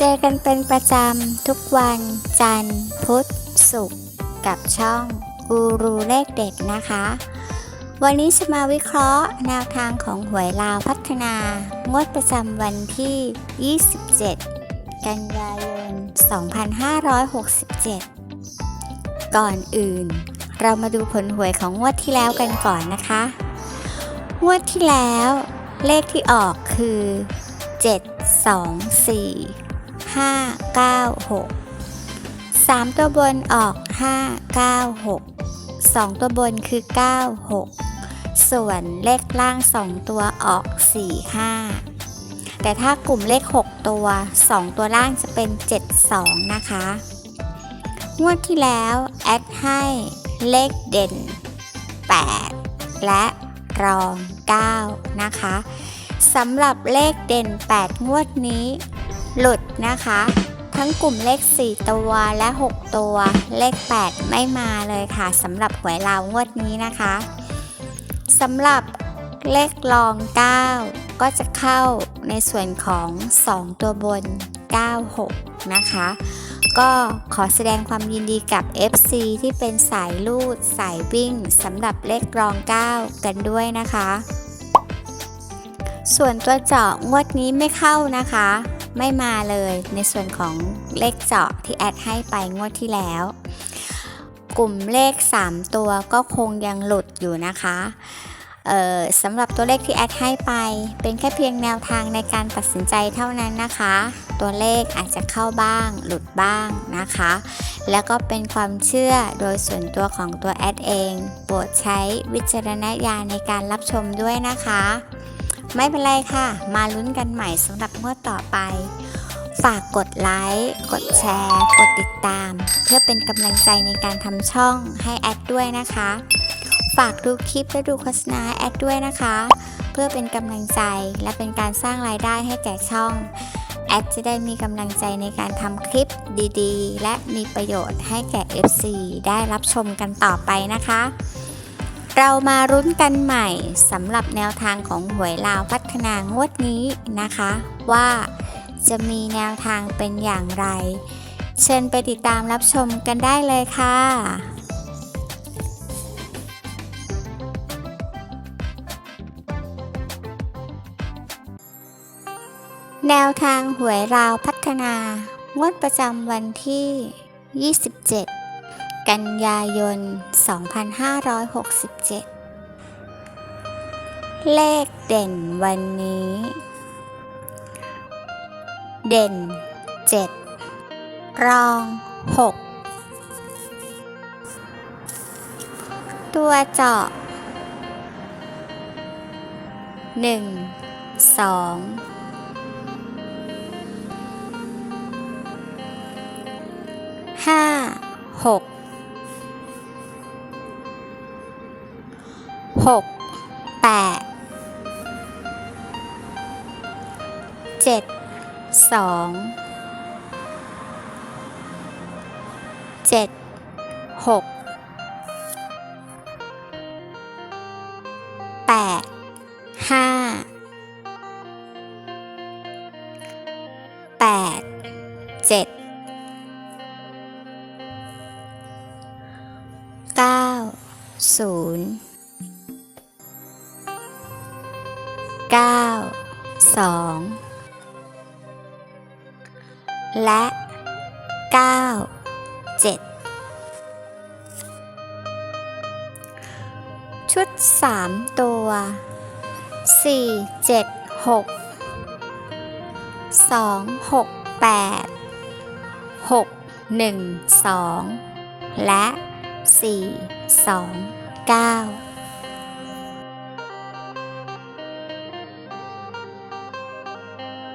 เจอกันเป็นประจำทุกวัน จันทร์ พุธ ศุกร์กับช่องกูรูเลขเด็ดนะคะ วันนี้จะมาวิเคราะห์แนวทางของหวยลาวพัฒนางวดประจำวันที่ 27 กันยายน 2567 ก่อนอื่น เรามาดูผลหวยของงวดที่แล้วกันก่อนนะคะ งวดที่แล้ว เลขที่ออกคือ 7 2 4 5 9 6 3 ตัวบนออก 5 9 6 2 ตัวบนคือ 9 6 ส่วนเลขล่าง 2 ตัวออก 4 5 แต่ถ้ากลุ่มเลข 6 ตัว 2 ตัวล่างจะเป็น 7 2 นะคะ งวดที่แล้ว แอดให้เลขเด่น 8 และรอง 9 นะคะสำหรับเลขเด่น 8 งวดนี้ หลุดนะคะ ทั้งกลุ่มเลข 4 ตัวและ 6 ตัว เลข 8 ไม่มาเลยค่ะสำหรับหวยลาวงวดนี้นะคะสำหรับเลขรอง 9 ก็จะเข้าในส่วนของ 2 ตัวบน 96 นะคะ ก็ขอแสดงความยินดีกับ FC ที่เป็นสายลูด สายวิ่งสำหรับเลขรอง 9 กันด้วยนะคะ ส่วนตัวเจาะงวดนี้ไม่เข้านะคะ ไม่มาเลยในส่วนของเลขเจาะที่แอดให้ไปงวดที่แล้ว กลุ่มเลข 3 ตัวก็คงยังหลุดอยู่นะคะสำหรับตัวเลขที่แอดให้ไป เป็นแค่เพียงแนวทางในการตัดสินใจเท่านั้นนะคะ ตัวเลขอาจจะเข้าบ้าง หลุดบ้างนะคะ แล้วก็เป็นความเชื่อโดยส่วนตัวของตัวแอดเอง โปรดใช้วิจารณญาณในการรับชมด้วยนะคะ ไม่เป็นไรค่ะ มาลุ้นกันใหม่สำหรับงวดต่อไป ฝากกดไลค์ กดแชร์ กดติดตาม เพื่อเป็นกำลังใจในการทำช่องให้แอดด้วยนะคะ ฝากดูคลิปและดูโฆษณาแอดด้วยนะคะ เพื่อเป็นกำลังใจและเป็นการสร้างรายได้ให้แก่ช่องแอดจะได้มีกำลังใจในการทำคลิปดีๆ และมีประโยชน์ให้แก่ FC ได้รับชมกันต่อไปนะคะ เรามารุ้นกันใหม่สำหรับแนวทางของหวยลาวพัฒนางวดนี้นะคะ ว่าจะมีแนวทางเป็นอย่างไร เชิญไปติดตามรับชมกันได้เลยค่ะแนวทางหวยราวพัฒนางวดประจำวันที่ 27 กันยายน 2567 เลขเด่นวันนี้ เด่น 7 รอง 6 ตัวเจาะ 1 2ห้าหก หกแปดเจ็ดสองเจ็ดหกแปดห้าแปดเจ็ดเก้าศูนย์ เก้าสองและเก้าเจ็ดชุดสามตัวสี่เจ็ดหกสองหกแปด6 1 2 และ 4 2 9